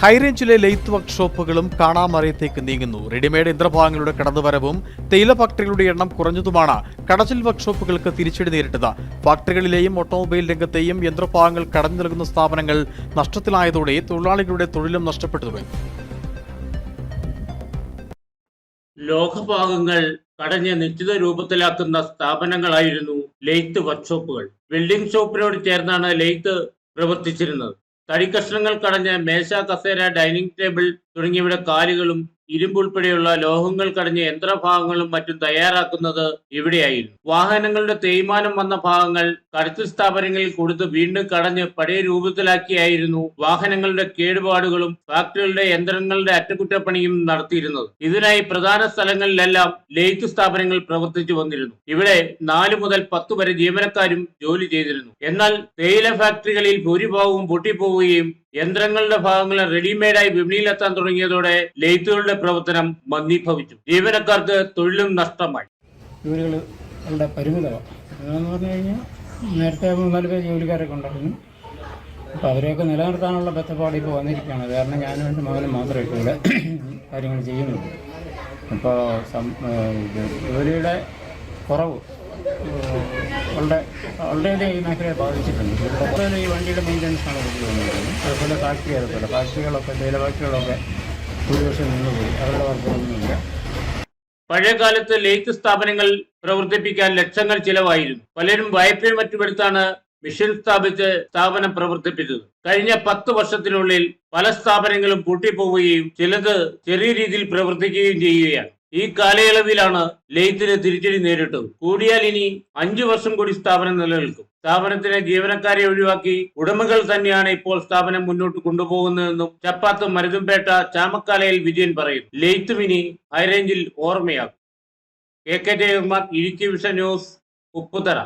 ഹൈറേഞ്ചിലെ lathe വർക്ക്ഷോപ്പുകളും കാണാമറയത്തേക്ക് നീങ്ങുന്നു. Readymade യന്ത്രഭാഗങ്ങളുടെ കടന്നുവരവും തേയില ഫാക്ടറികളുടെ എണ്ണം കുറഞ്ഞതുമാണ്. കടച്ചിൽ വർക്ക്ഷോപ്പുകൾക്ക് തിരിച്ചടി നേരിട്ടത്. ഫാക്ടറികളിലെയും ഓട്ടോമൊബൈൽ രംഗത്തെയും യന്ത്രഭാഗങ്ങൾ കടന്നു നൽകുന്ന സ്ഥാപനങ്ങൾ നഷ്ടത്തിലായതോടെ തൊഴിലാളികളുടെ തൊഴിലും നഷ്ടപ്പെട്ടു തുടങ്ങി ലോഹഭാഗങ്ങൾ കടഞ്ഞ് നിശ്ചിത രൂപത്തിലാക്കുന്ന സ്ഥാപനങ്ങളായിരുന്നു ലെയ്ത്ത് വർക്ക്ഷോപ്പുകൾ. ബിൽഡിംഗ് ഷോപ്പിനോട് ചേർന്നാണ് ലെയ്ത്ത് പ്രവർത്തിച്ചിരുന്നത്. തടിക്കഷ്ണങ്ങൾ കടഞ്ഞ് മേശ കസേര ഡൈനിങ് ടേബിൾ തുടങ്ങിയവയുടെ കാലുകളും ഇരുമ്പ് ഉൾപ്പെടെയുള്ള ലോഹങ്ങൾ കടഞ്ഞ് യന്ത്രഭാഗങ്ങളും മറ്റും തയ്യാറാക്കുന്നത് ഇവിടെയായിരുന്നു. വാഹനങ്ങളുടെ തേയ്മാനം വന്ന ഭാഗങ്ങൾ കടത്തിൽ സ്ഥാപനങ്ങളിൽ കൊടുത്ത് വീണ്ടും കടഞ്ഞ് പഴയ രൂപത്തിലാക്കിയായിരുന്നു വാഹനങ്ങളുടെ കേടുപാടുകളും ഫാക്ടറികളുടെ യന്ത്രങ്ങളുടെ അറ്റകുറ്റപ്പണിയും നടത്തിയിരുന്നത്. ഇതിനായി പ്രധാന സ്ഥലങ്ങളിലെല്ലാം ലെയ്ത്ത് സ്ഥാപനങ്ങൾ പ്രവർത്തിച്ചു വന്നിരുന്നു. ഇവിടെ നാല് മുതൽ പത്ത് വരെ ജീവനക്കാരും ജോലി ചെയ്തിരുന്നു. എന്നാൽ തേയില ഫാക്ടറികളിൽ ഭൂരിഭാഗവും പൊട്ടിപ്പോവുകയും യന്ത്രങ്ങളുടെ ഭാഗങ്ങൾ റെഡിമെയ്ഡായി വിപണിയിലെത്താൻ തുടങ്ങിയതോടെ ലെയ്ത്തുകളുടെ പ്രവർത്തനം മന്ദീഭവിച്ചു. ജീവനക്കാർക്ക് തൊഴിലും നഷ്ടമായി. ജോലികളുടെ പരിമിതമാണ് പറഞ്ഞു കഴിഞ്ഞാൽ നേരത്തെ മൂന്നാൽ പേര് ജോലിക്കാരൊക്കെ ഉണ്ടായിരുന്നു. അപ്പോൾ അവരെയൊക്കെ നിലനിർത്താനുള്ള ബന്ധപ്പാട് ഇപ്പോൾ വന്നിരിക്കുകയാണ്. കാരണം ഞാനും എന്റെ മകനും മാത്രമേ ഇപ്പോൾ ഇവിടെ കാര്യങ്ങൾ ചെയ്യുന്നുള്ളൂ. അപ്പോൾ ജോലിയുടെ കുറവ് വളരെ വളരെയധികം ഈ മേഖലയെ ബാധിച്ചിട്ടുണ്ട്. അതുപോലെ ഈ വണ്ടിയുടെ മെയിന്റനൻസ് ആണ് വന്നിരിക്കുന്നത്. അതുപോലെ ഫാക്ടറി അതുപോലെ ഫാക്ടറികളൊക്കെ തേയില ഫാക്ടറികളൊക്കെ ഭൂരിപക്ഷം നിന്നുപോയി. അവരുടെ വർക്കൊന്നുമില്ല പഴയകാലത്ത് ലെയ്ത്ത് സ്ഥാപനങ്ങൾ പ്രവർത്തിപ്പിക്കാൻ ലക്ഷങ്ങൾ ചിലവായിരുന്നു. പലരും വായ്പയും മറ്റുമെടുത്താണ് മിഷൻ സ്ഥാപിച്ച് സ്ഥാപനം പ്രവർത്തിപ്പിച്ചത്. കഴിഞ്ഞ പത്ത് വർഷത്തിനുള്ളിൽ പല സ്ഥാപനങ്ങളും പൂട്ടിപ്പോവുകയും ചിലത് ചെറിയ രീതിയിൽ പ്രവർത്തിക്കുകയും ചെയ്യുകയാണ്. ഈ കാലയളവിലാണ് ലെയ്ത്തിന് തിരിച്ചടി നേരിട്ടത്. കൂടിയാൽ ഇനി അഞ്ചു വർഷം കൂടി സ്ഥാപനം നിലനിൽക്കും. സ്ഥാപനത്തിലെ ജീവനക്കാരെ ഒഴിവാക്കി ഉടമകൾ തന്നെയാണ് ഇപ്പോൾ സ്ഥാപനം മുന്നോട്ട് കൊണ്ടുപോകുന്നതെന്നും ചപ്പാത്ത് മരുതുംപേട്ട ചാമക്കാലയിൽ വിജയൻ പറയും ലെയ്ത്തും ഇനി ഹൈറേഞ്ചിൽ ഓർമ്മയാകും. K K Jayakumar Idukki vision news Upputhara.